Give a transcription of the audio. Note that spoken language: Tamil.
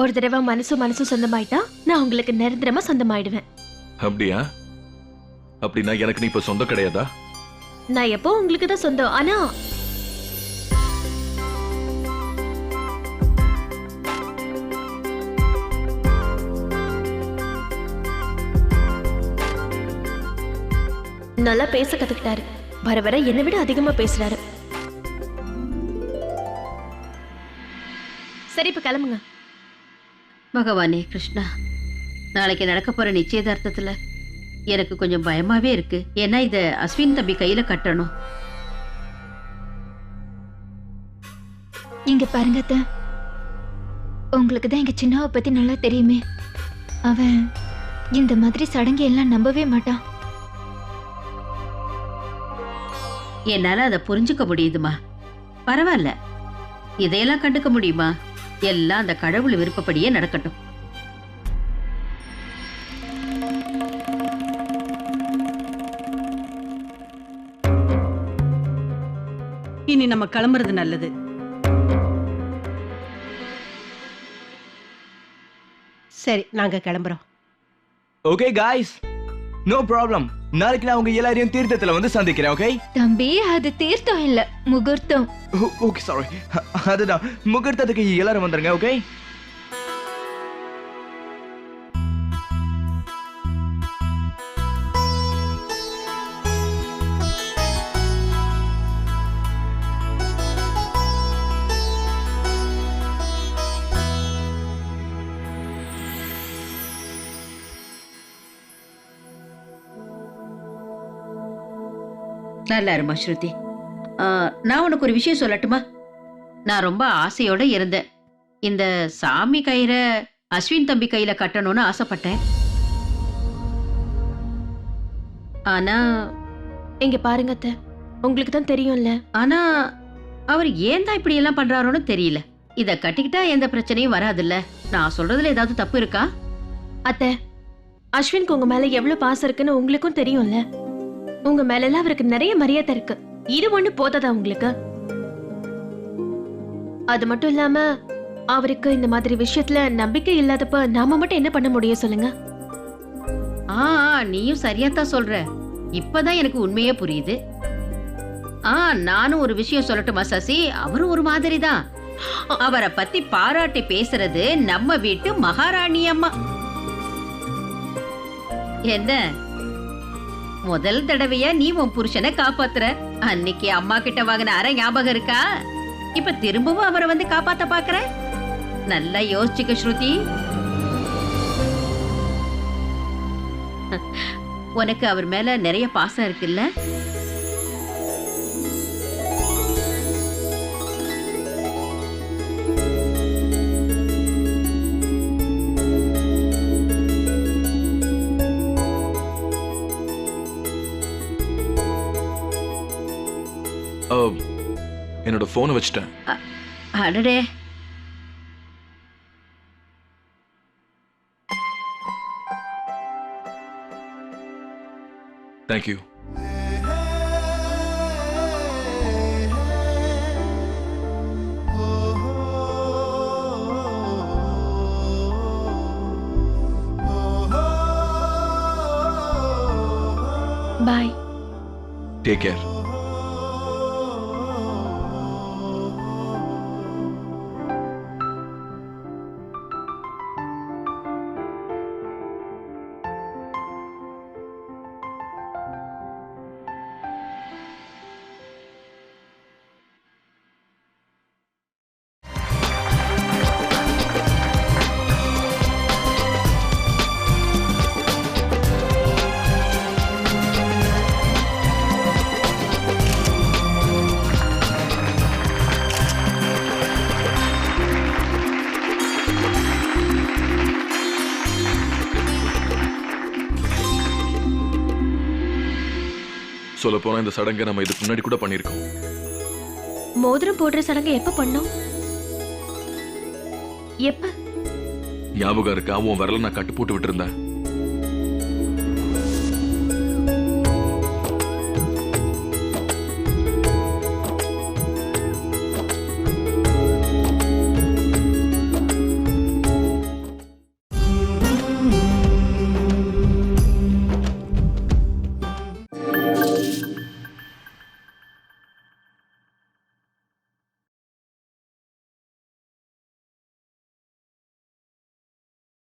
ஒரு தடவை மனசு மனசு சொந்தமாயிட்டா நான் உங்களுக்கு நிரந்தரமா சொந்தமாயிடுவேன். அப்படியா? அப்படின்னா எனக்கு நீ இப்ப சொந்தம் கிடையாதா? நான் எப்போ உங்களுக்கு தான் சொந்தம் ஆனா நல்லா பேச கத்துக்கிட்டாரு. வர வர என்னை விட அதிகமா பேசுறாரு. சரி இப்ப கிளம்புங்க. பகவானே கிருஷ்ணா நாளைக்கு நடக்க போற நிச்சயதார்த்தத்துல எனக்கு கொஞ்சம் பயமாவே இருக்கு. ஏன்னா இத அஸ்வின் தம்பி கையில கட்டணும். இங்க பாருங்க அத்தை. உங்களுக்கு தான் எங்க சின்னாவை பத்தி நல்லா தெரியுமே. அவன் இந்த மாதிரி சடங்கு எல்லாம் நம்பவே மாட்டான் என்னால அதை புரிஞ்சுக்க முடியுதுமா? பரவாயில்ல. இதையெல்லாம் கண்டுக்க முடியுமா? எல்லாம் அந்த கடவுள் விருப்பப்படியே நடக்கட்டும். இனி நம்ம கிளம்புறது நல்லது. சரி நாங்க கிளம்புறோம். ஓகே காய்ஸ் நோ ப்ராப்ளம் நாளைக்கு நான் உங்க எல்லாரையும் தீர்த்தத்துல வந்து சந்திக்கிறேன் ஓகே தம்பி அது தீர்த்தம் இல்ல முகூர்த்தம். ஓகே சாரி அதுதான். முகூர்த்தத்துக்கு எல்லாரும் வந்துருங்க ஓகே நல்லா இருமா ஸ்ருதி நான் உனக்கு ஒரு விஷயம் சொல்லட்டுமா? நான் ரொம்ப ஆசையோட இருந்தேன். இந்த சாமி கயிறை அஸ்வின் தம்பி கையில கட்டணும்னு ஆசைப்பட்டேன். ஆனா இங்க பாருங்க அத்தை. உங்களுக்கு தான் தெரியும்ல. ஆனா அவர் ஏன் தான் இப்படி எல்லாம் பண்றாரோன்னு தெரியல. இத கட்டிக்கிட்டா எந்த பிரச்சனையும் வராதுல்ல. நான் சொல்றதுல ஏதாவது தப்பு இருக்கா? அத்தை அஸ்வின்க்கு உங்க மேல எவ்வளவு பாசம் இருக்குன்னு உங்களுக்கும் தெரியும்ல. உங்க மேல எல்லாம் அவருக்கு நிறைய மரியாதை இருக்கு. இது ஒண்ணு போதாதா உங்களுக்கு? அது மட்டும் இல்லாம அவருக்கு இந்த மாதிரி விஷயத்துல நம்பிக்கை இல்லாதப்ப நாம மட்டும் என்ன பண்ண முடியும் சொல்லுங்க. ஆ ஆ, நீயும் சரியா தான் சொல்ற. இப்பதான் எனக்கு உண்மையே புரியுது. ஆ நானும் ஒரு விஷயம் சொல்லட்டுமா சசி? அவரும் ஒரு மாதிரி தான் அவரை பத்தி பாராட்டி பேசுறது நம்ம வீட்டு மகாராணி அம்மா. என்ன? முதல் தடவையா நீ உன் புருஷனை காப்பாத்துற? அன்னைக்கு அம்மா கிட்ட வாங்கின அரை ஞாபகம் இருக்கா? இப்ப திரும்பவும் அவரை வந்து காப்பாத்த பாக்குற? நல்லா யோசிச்சுக்க ஸ்ருதி. உனக்கு அவர் மேல நிறைய பாசம் இருக்குல்ல? என்னோட போனை வச்சுட்டேன். அடடே. தேங்க்யூ பாய் டேக் கேர் சொல்ல போனா இந்த சடங்கை நம்ம இதுக்கு முன்னாடி கூட பண்ணியிருக்கோம். மோதிரம் போடுற சடங்கு எப்ப பண்ணோம்? எப்ப? ஞாபகம் இருக்கா? உன் விரல நான் கட்டு போட்டு விட்டுருந்தேன்.